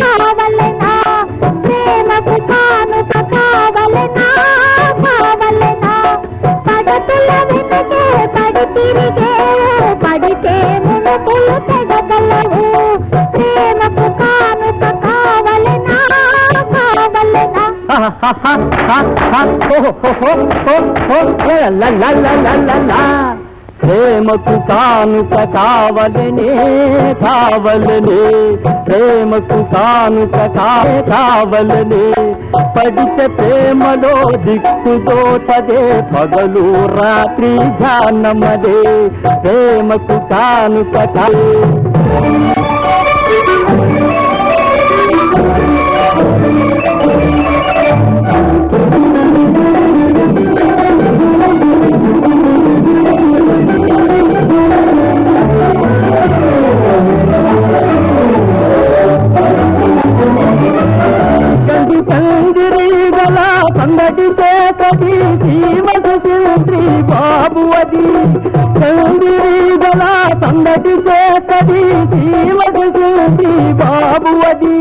కావలనా ప్రేమకు కానుక కావలనా ప్రేమకు కానుక కావలనే కావలనే. ప్రేమకు కానుక కావలనే. పడితే ప్రేమలో దిక్కుదోటదే పగలు రాత్రి ధ్యానమదే. ప్రేమకు కానుక కా. సందడి చేతది శ్రీమతి శ్రీ బాబు అది కందిరి గల సందడి చేతది శ్రీమతి శ్రీ బాబు అది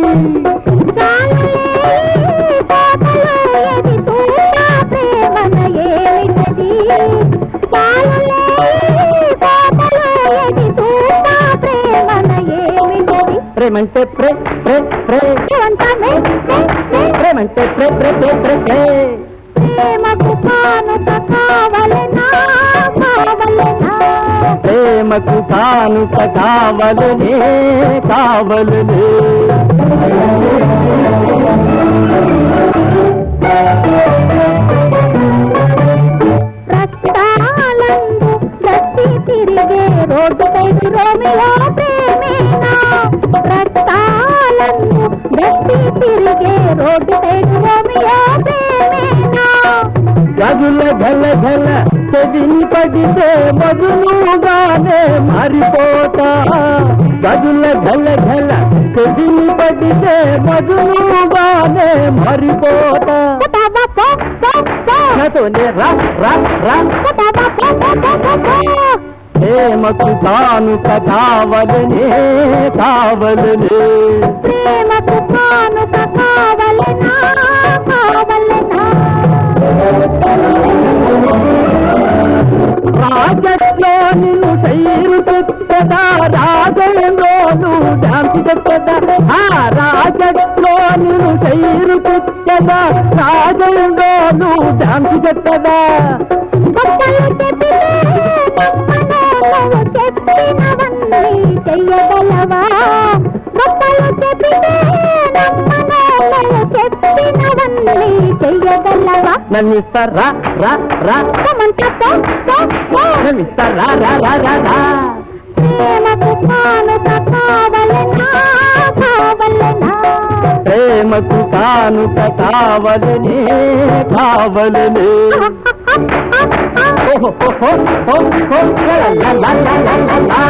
ప్రేమంటే ప్రే ప్రే ప్రే ప్రేమంటే ప్రే ప్రే ప్రే ప్రే ప్రే. ప్రేమకు కానుక కావలెనా కావలెనా? ప్రేమకు కానుక కావలనే కావలనే. రక్తాలందు రక్తి తిరిగే రోడ్డుపై రోమియో ప్రేమేనా? రక్తాలందు రక్తి తిరిగే ప్రేమేనా? గదుల గల గల చెదిని పడితే మధునుగానే మారిపోతా. గదుల గల గల చెదిని పడితే మధునుగానే మారిపోతా. నాతోనే రా రా రా. ప్రేమకు కానుక కావలనే కావలనే. ప్రేమకు కానుక కావలెనా కావలెనా? రాజట్లో నిన్ను సైరు చెత్తదా రాజంలోను డాన్స్ చెత్తదా ఆ రాజట్లో నిన్ను సైరు చెత్తదా రాజంలోను డాన్స్ చెత్తదా చెయ్యగలవా గొప్పలు చెప్పితే చెప్పినవన్నీ చెయ్యగలవా? రా రా రా. రా రా రా ప్రేమకు కానుక కావలెనా కావలెనా? ప్రేమకు కానుక కావలనే కావలనే. ఓహో ఓహో ఓహో లా లా లా లా లా లా.